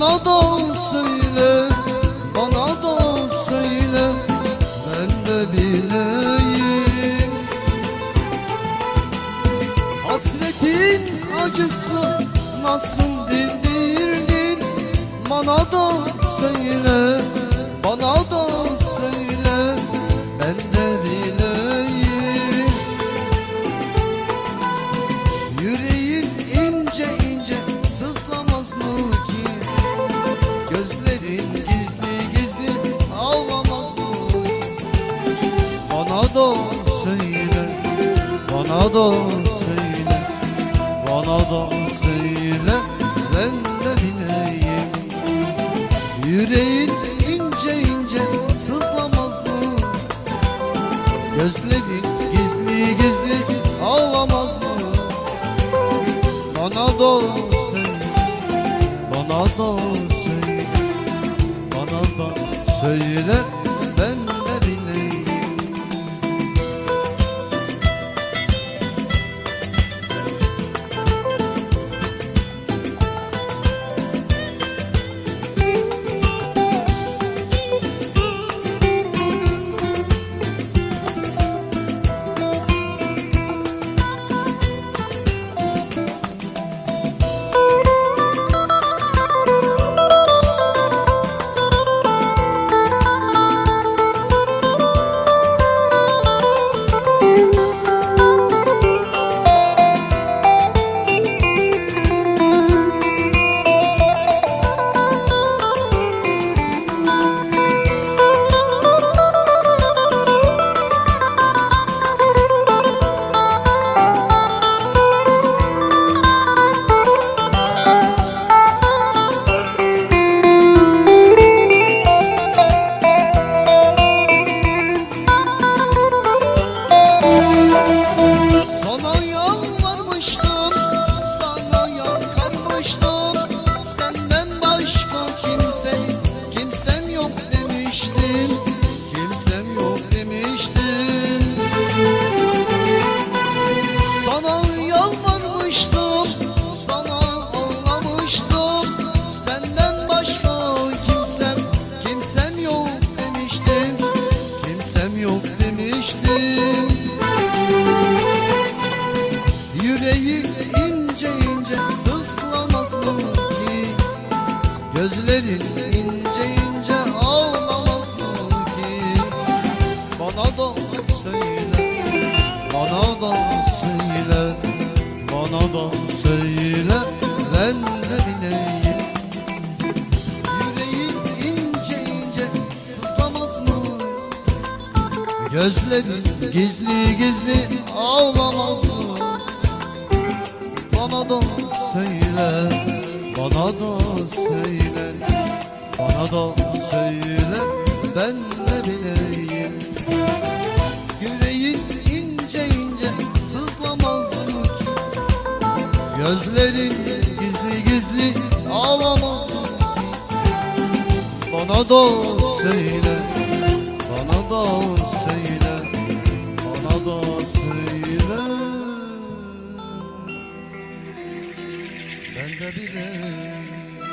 bana da söyle Bana da söyle Ben de bileyim. Hasretin acısı nasıl bana da söyle Bana da söyle, ben de bileyim. Yüreğin ince ince sızlamaz mı? Gözlerin gizli gizli ağlamaz mı? Bana da söyle, bana da söyle, bana da söyle, demiştim Yüreği ince ince sızlamaz mı ki Gözlerin Gözlerin gizli gizli ağlamaz bana da söyle, bana da söyle, bana da söyle, ben de bileyim. Yüreğin ince ince sızlamaz mı? Gözlerin gizli gizli ağlamaz? Bana da söyle, bana da söyle, Ben de bileyim